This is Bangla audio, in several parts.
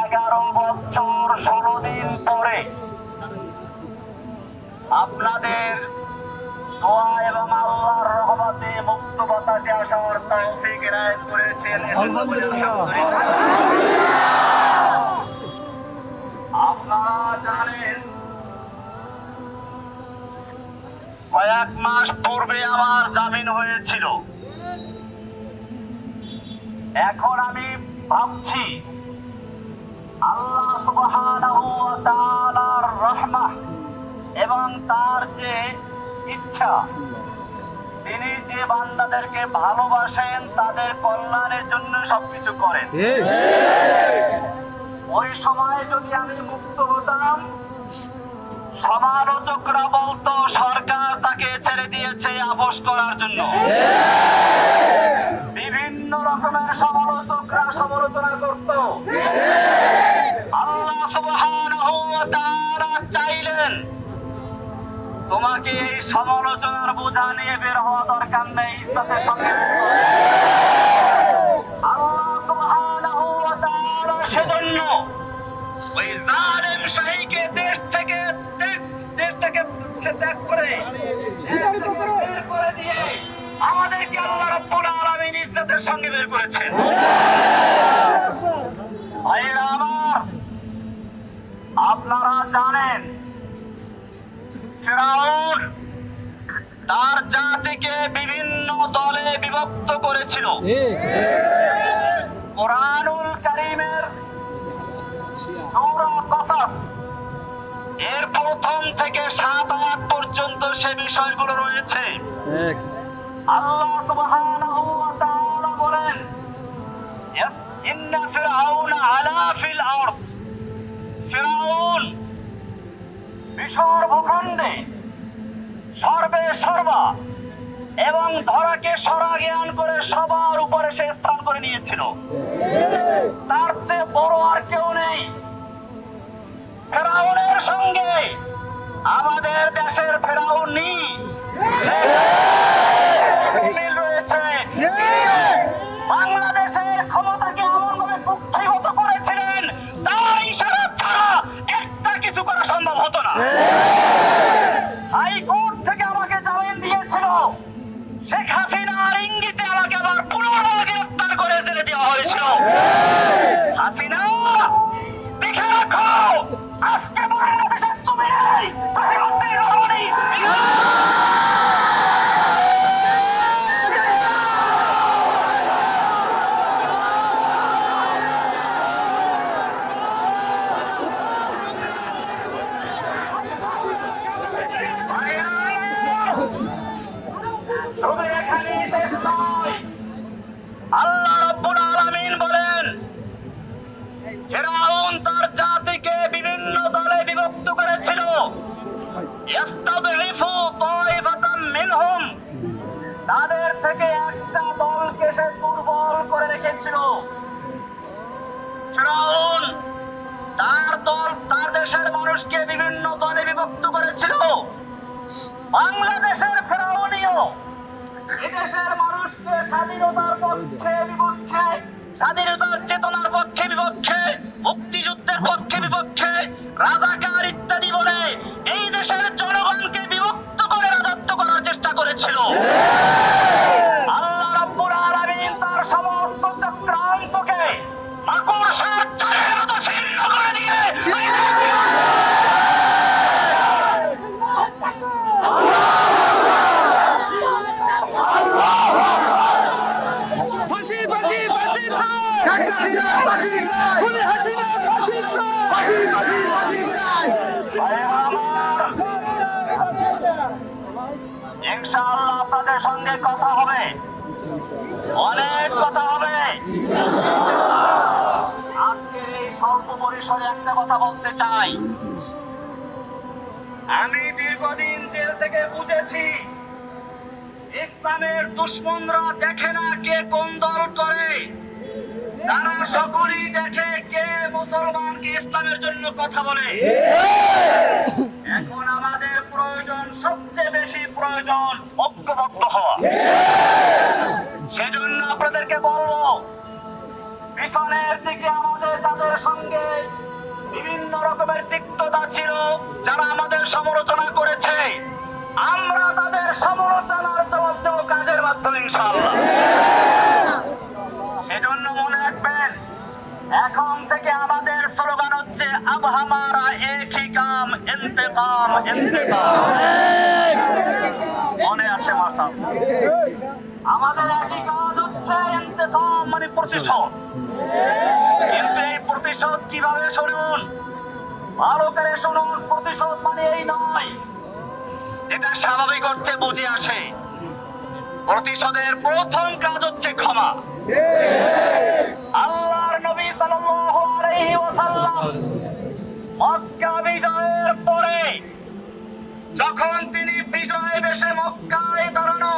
এগারো বছর ষোলো দিন পরে আপনাদের দোয়া এবং আল্লাহর রহমতে মুক্ত বাতাসে আসার তৌফিক এনায়েত করেছেন। আপনারা জানেন কয়েক মাস পূর্বে আমার জামিন হয়েছিল। এখন আমি ভাবছি রহমত এবং তার যে ইচ্ছা তিনি যে বান্দাদেরকে ভালোবাসেন তাদের কল্যাণের জন্য সবকিছু করেন। ওই সময় যদি আমি মুক্ত হতাম সমালোচকরা বলতো সরকার তাকে ছেড়ে দিয়েছে আপোষ করার জন্য বিভিন্ন রকমের সমালোচকরা সমালোচনা করত আল্লাহ সুবহানাহু ওয়া তাআলা চাইলেন তোমাকে এই সমালোচনার বোঝা নিয়ে বের হওয়া দরকার নেই ইজ্জতের সঙ্গে। আল্লাহ সুবহানাহু ওয়া তাআলা সেজন্য ওই জালেম শাহীকে দেশ থেকে দেশ থেকে ত্যাগ করে দিয়ে আমাদেরকে আল্লাহ রাব্বুল আলামিন ইজ্জতের সঙ্গে বের করেছেন। আমার আপনারা জানেন ফেরাউন তার জাতিকে বিভিন্ন দলে বিভক্ত করেছিল। কোরআনুল কারীমের এর প্রথম থেকে সাত আয়াত পর্যন্ত সে বিষয়গুলো রয়েছে। আল্লাহ সুবহানাহু ওয়া তাআলা বলেন ইন্না ফিরআউনা আলা ফিল আরদ। ফিরআউন মিশর ভূখণ্ডে সর্বে সর্বা এবং ধরাকে সরা জ্ঞান করে সবার উপরে সে স্থান করে নিয়েছিল। তার চেয়ে বড় আর কেউ নেই। ফেরাউনের সঙ্গে আমাদের দেশের ফেরাউনি Yeah! করে ফেরাউন তার দল, তার দেশের মানুষকে বিভিন্ন দলে বিভক্ত করেছিল। বাংলাদেশের ফেরাউনিও মানুষকে স্বাধীনতার পক্ষে বিপক্ষে, স্বাধীনতার চেতনার পক্ষে বিপক্ষে, মুক্তিযুদ্ধের পক্ষে বিপক্ষে রাজাকার ইত্যাদি বলে এই দেশের জনগণকে বিভক্ত করে রাজত্ব করার চেষ্টা করেছিল। ইনশাআল্লাহ আপনাদের সঙ্গে কথা হবে। অনেক কথা হবে। আজকের এই স্বল্প পরিসরে কথা বলতে চাই। আমি দীর্ঘদিন জেল থেকে বুঝেছি, ইসলামের দুশ্মনরা দেখে না কে কোন দল করে। তারা সকলেই দেখে কে মুসলমানকে ইসলামের জন্য কথা বলে। এখন আমাদের প্রয়োজন, সবচেয়ে বেশি প্রয়োজন ঐক্যবদ্ধ হওয়া। সেজন্য আপনাদেরকে বলব, পিছনের দিকে আমাদের যাদের সঙ্গে বিভিন্ন রকমের তিক্ততা ছিল, যারা আমাদের সমালোচনা করেছে, আমরা তাদের সমালোচনার জবাব দেবো কাজের মাধ্যমে, ইনশাআল্লাহ। সেজন্য এখন থেকে আমাদের স্লোগান হচ্ছে, আব হামারা এক হি কাম, ইন্তেকাম ইন্তেকাম। মনে আছে মাসা আমাদের একই কাজ হচ্ছে ইন্তেকাম মানে প্রতিশোধ। কিন্তু এই প্রতিশোধ কীভাবে শুনুন? ভালো করে শুনুন, প্রতিশোধ মানে এই নয়। এটা স্বাভাবিক অর্থে বুঝে আসে। প্রতিশোধের প্রথম কাজ হচ্ছে ক্ষমা। মক্কা বিজয়ের পরে যখন তিনি বিজয় বেশে মক্কায় দাঁড়ানো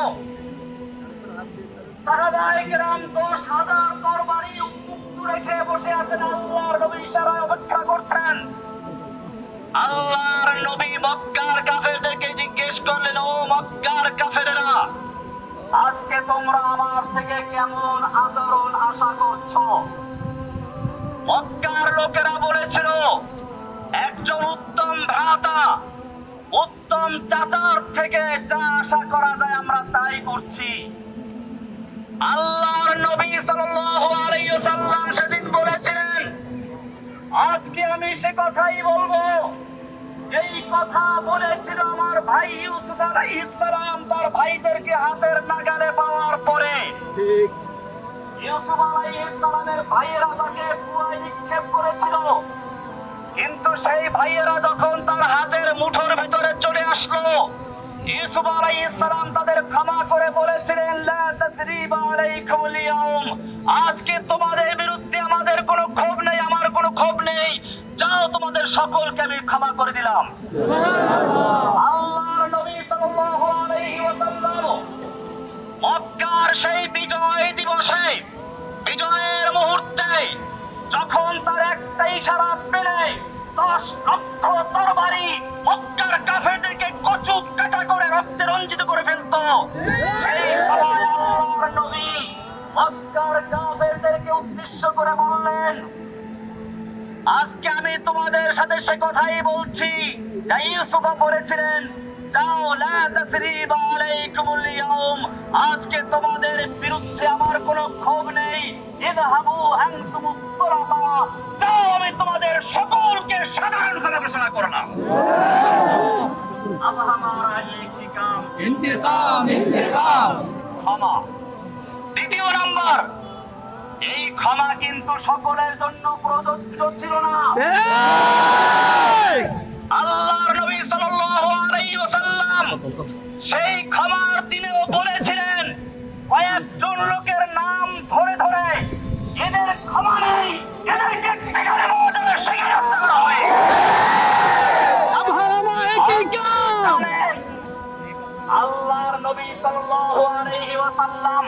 অপেক্ষা করছেন আল্লাহর নবী মক্কার কাফেরদেরকে জিজ্ঞেস করলেন ও মক্কার আজকে তোমরা আমার থেকে কেমন আচরণ আশা করছ? মক্কার লোকেরা বলেছিল, একজন উত্তম ভ্রাতা, উত্তম চাচার থেকে যা আশা করা যায় আমরা তাই করছি। আল্লাহর নবী সাল্লাল্লাহু আলাইহি ওয়াসাল্লাম সেদিন বলেছিলেন, আজকে আমি সে কথাই বলব। এই কথা বলেছিল আমার ভাই ইউসুফ আলাইহিস সালাম, তার ভাইদেরকে হাতের নাগালে পাওয়ার পরে। ঠিক। ইউসুফ আলাইহিস সালামের ভাইয়েরা তাকে কুয়ায় নিক্ষেপ করেছিল। কিন্তু সেই ভাইয়েরা যখন তার হাতের মুঠোর ভিতরে চলে আসলো ইউসুফ আলাইহিস সালাম তাদের ক্ষমা করে বলেছিলেন লা তাসরিবা আলাইকুমুল ইয়াউম আজকে তোমাদের বিরুদ্ধে আমাদের কোনো ক্ষোভ নেই আমার কোনো ক্ষোভ নেই। যাও তোমাদের সকলকে আমি ক্ষমা করে দিলাম। আল্লাহর নবী সাল্লাল্লাহু আলাইহি ওয়াসাল্লাম মক্কার সেই বিজয় দিবসে, বিজয়ের মুহূর্তে যখন তার একটা ইশারা পেলে, দশ লক্ষ তরবারি মক্কার কাফেরদেরকে কচু কাটা করে রক্তে রঞ্জিত করে ফেলত। সেই সময় আল্লাহর নবী মক্কার কাফেরদেরকে উদ্দেশ্য করে বললেন, আজকে আমি তোমাদের সাথে সে কথাই বলছি। যা ইউসুফা বলেছিলেন যাও লা তাসরিবা আলাইকুমুল ইয়াউম আজকে তোমাদের বিরুদ্ধে আমার কোনো ক্ষোভ নেই ইযহাবু আনতুমুত তুরাবা যাও আমি তোমাদের সকলকে সাধারণভাবে ঘোষণা করলাম अब हमारा एक ही काम ইন্তেকাম ইন্তেকাম ক্ষমা দ্বিতীয় নাম্বার এই ক্ষমা কিন্তু সকলের জন্য প্রযোজ্য ছিল না সেই খামার দিনেও বলেছিলেন কয়েকজন লোকের নাম ধরে ধরে এদের খামারে এদেরকে যেখানে পাওয়া সেখানে হত্যা করা হবে আল্লাহর নবী সাল্লাল্লাহু আলাইহি ওয়াসাল্লাম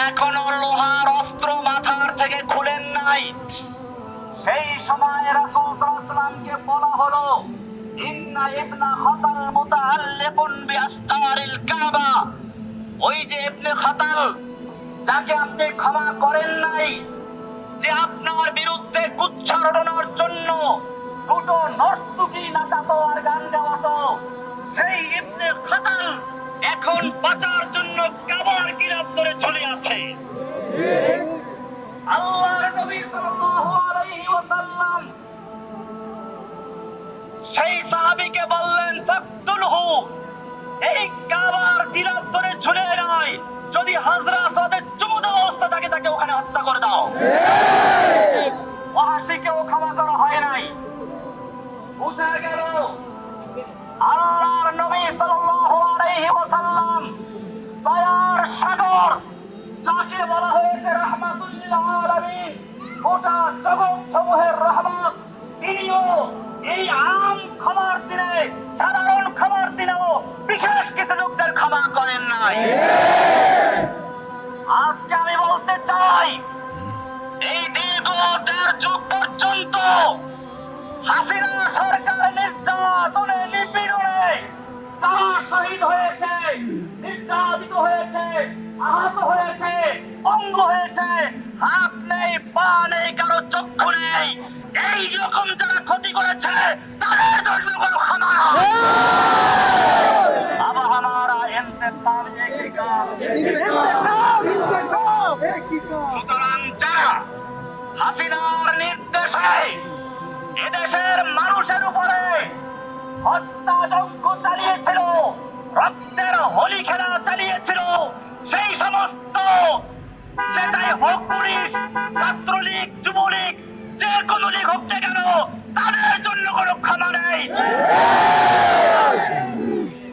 এখনও লোহার অস্ত্র মাথার থেকে খুলেন নাই। সেই সময় রাসূল সাল্লাল্লাহু আলাইহি ওয়াসাল্লামকে বলা হলো ইন্না ওই যে ইবনে খাতাল, যাকে আপনি ক্ষমা করেন নাই, যে আপনার বিরুদ্ধে কুচ্ছারণার জন্য দুটো নর্তকী নাচাতো আর গান গাওয়াতো, সেই ইবনে খাতাল এখন বাঁচার জন্য কাবার গিরাত ধরে ঝুলে আছে। আল্লাহর নবী সাল্লাল্লাহু আলাইহি ওয়াসাল্লাম সেই সাহাবীকে বললেন, ফাকতুলহু, এই কাবার গিরাত ধরে ঝুলে নয় যদি হাজরা আসাদের চুমুদ অবস্থা থাকে, তাকে ওখানে হত্যা করে দাও। ওয়াহাসিকেও ক্ষমা করা হয় নাই। বুঝা গেল? আল্লাহর নবী সাল্লাল্লাহু আলাইহি ওয়াসাল্লাম দয়ার সাগর, যাকে বলা হয়েছে রাহমাতুল লিল আলামিন, গোটা জগৎ সমূহের রহমত, তিনিও এই আম ক্ষমার দিনে, সাধারণ ক্ষমার দিনেও বিশেষ কিছু লোকদের ক্ষমা করেন নাই। আজকে আমি বলতে চাই, এই দীর্ঘ দেড় যুগ পর্যন্ত হাসিনা সরকার নির্যাতনে, নিপীড়নে যারা শহীদ হয়েছে, নির্যাতিত হয়েছে, আহত হয়েছে, অঙ্গ হয়েছে, হাত নেই, পা নেই, কারও চক্ষু নেই এই রকম যারা ক্ষতি করেছে তাদের জন্য কোনো ক্ষমা নয়। अब हमारा इंतकाम देखेगा সুতরাং যারা হাসিনার নির্দেশে এদেশের মানুষের উপরে হত্যাযজ্ঞ চালিয়েছিল রক্তের হোলি খেলা চালিয়েছিল সেই সমস্ত সে চাই হোক পুলিশ ছাত্রলীগ যুবলীগ যে কোনো লিগ হোক না কেন তাদের জন্য কোনো ক্ষমা নেই।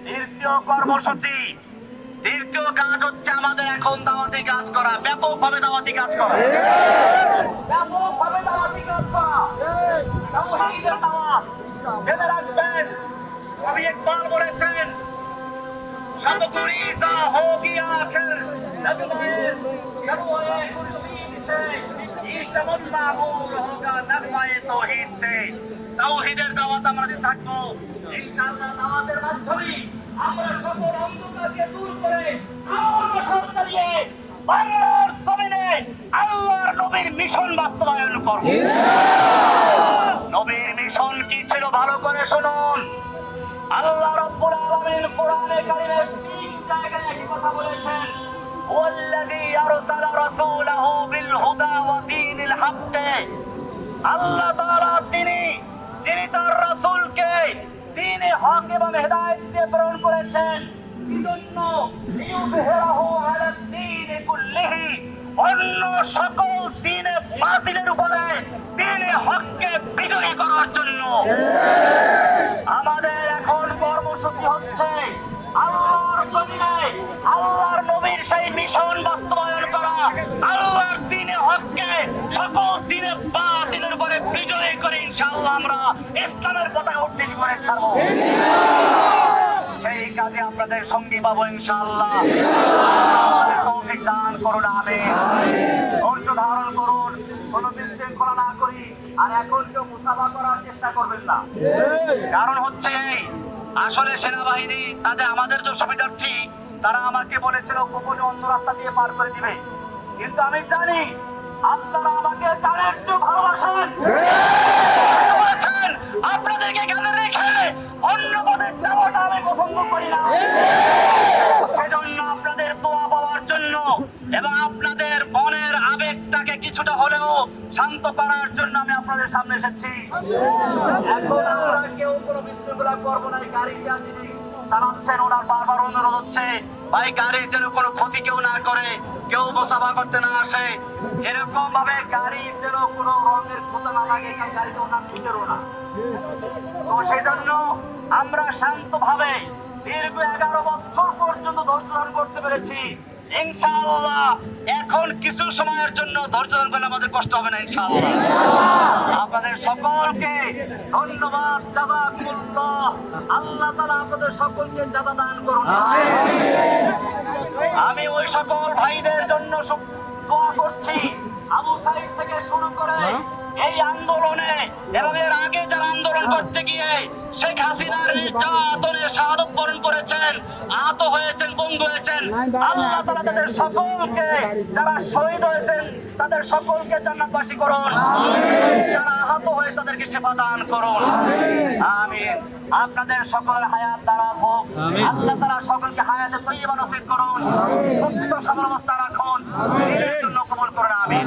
দ্বিতীয় কর্মসূচি, দ্বিতীয় কাজ হচ্ছে আমাদের এখন দাওয়াতি কাজ করা, ব্যাপকভাবে দাওয়াতি কাজ করা। ব্যাপকভাবে দাওয়াতি কাজ করা। দাওয়াত ভেবে রাখবেন আমি একবার বলেছেন সব কুড়ি যা হোক আখের নজমায়ে নজমায়ে কুরসি। से দাওয়াত আমরা দিতে থাকব দাওয়াতের মাধ্যমে আমরা সকল অন্ধকারকে দূর করে আলোর রোশন চালিয়ে বাংলার জমিনে আল্লাহর নবীর মিশন বাস্তবায়ন করব নবীর মিশন কি ছিল ভালো করে শুনুন আল্লাহ রব্বুল আলামিন আরসালা রাসূলাহু বিল হুদা ওয়া দীনিল হক আল্লাহ তাআলা তিনি, যিনি তার রাসূলকে দ্বীনে হক এবং হেদায়েত দিয়ে প্রেরণ করেছেন কিজন্য লিইয়ুযহিরাহু আলা দ্বীনি কুল্লিহি, অন্য সকল দ্বীনে বাতিলের উপরে দ্বীনে হককে বিজয়ী করার জন্য। আমাদের নবীর সেই মিশন বাস্তবায়ন করা আল্লাহর দিনে হককে সকল দিনে বাতিলের উপরে বিজয় করে ইনশাআল্লাহ আমরা ইসলামের পতাকা উত্তীর্ণ করে ছাড়বো। সেই কাজে আপনাদের সঙ্গী পাবো ইনশাআল্লাহ। তৌফিক দান করুন, আমিন। ধৈর্য ধারণ করুন, কোনো বিশৃঙ্খলা না করি, আর এখন কেউ মুসাফা করার চেষ্টা করবেন না। কারণ হচ্ছে আসলে সেনাবাহিনী, তাদের আমাদের যে সুবিধার্থী তারা আমাকে বলেছিল গোপনে অন্য রাস্তা দিয়ে পার করে দিবে। কিন্তু আমি জানি, আপনারা আমাকে জানের চেয়ে ভালোবাসেন। আপনাদেরকে অন্য আমি করি না। সেজন্য আপনাদের দোয়া পাওয়ার জন্য এবং আপনাদের মনের আবেগটাকে কিছুটা হলেও শান্ত করার জন্য আমি আপনাদের সামনে এসেছি। এখন আমরা কেউ কোনো বিশৃঙ্খলা করব না যিনি চালাচ্ছেন ওনার বারবার অনুরোধ হচ্ছে, ভাই, গাড়ির যেন কোনো ক্ষতি কেউ না করে, কেউ মোসাফা করতে না আসে। এরকম ভাবে গাড়ির যেন কোনো রঙের ক্ষতি না লাগে গাড়িতে ওনার নিজেরও না। তো সেজন্য আমরা শান্তভাবে দীর্ঘ এগারো বছর পর্যন্ত ধৈর্য ধারণ করতে পেরেছি। ইনশাআল্লাহ। এখন কিছু সময়ের জন্য ধৈর্য ধারণ করলে আমাদের কষ্ট হবে না ইনশাআল্লাহ। আপনাদের সকলকে ধন্যবাদ জাযাকুল্লাহ আল্লাহ তাআলা আপনাদের সকলকে জাযা দান করুন। আমি ওই সকল ভাইদের জন্য দোয়া করছি। আবু সাইদ থেকে শুরু করে এই আন্দোলনে এবং এর আগে যারা আন্দোলন করতে গিয়ে শেখ হাসিনার নির্যাতনে শাহাদত বরণ করেছেন আহত হয়েছেন পঙ্গু হয়েছেন। আল্লাহ তাআলা তাদের সকলকে যারা শহীদ হয়েছেন তাদের সকলকে জান্নাতবাসী করুন। যারা আহত হয়ে তাদেরকে সেবা দান করুন। আমিন। আপনাদের সকলের হায়াত দারাজ হোক আল্লাহ তারা সকলকে হায়াতে তৈবা নসিব করুন। সুস্থ সবল অবস্থা রাখুন। জন্য কবুল করুন আমিন।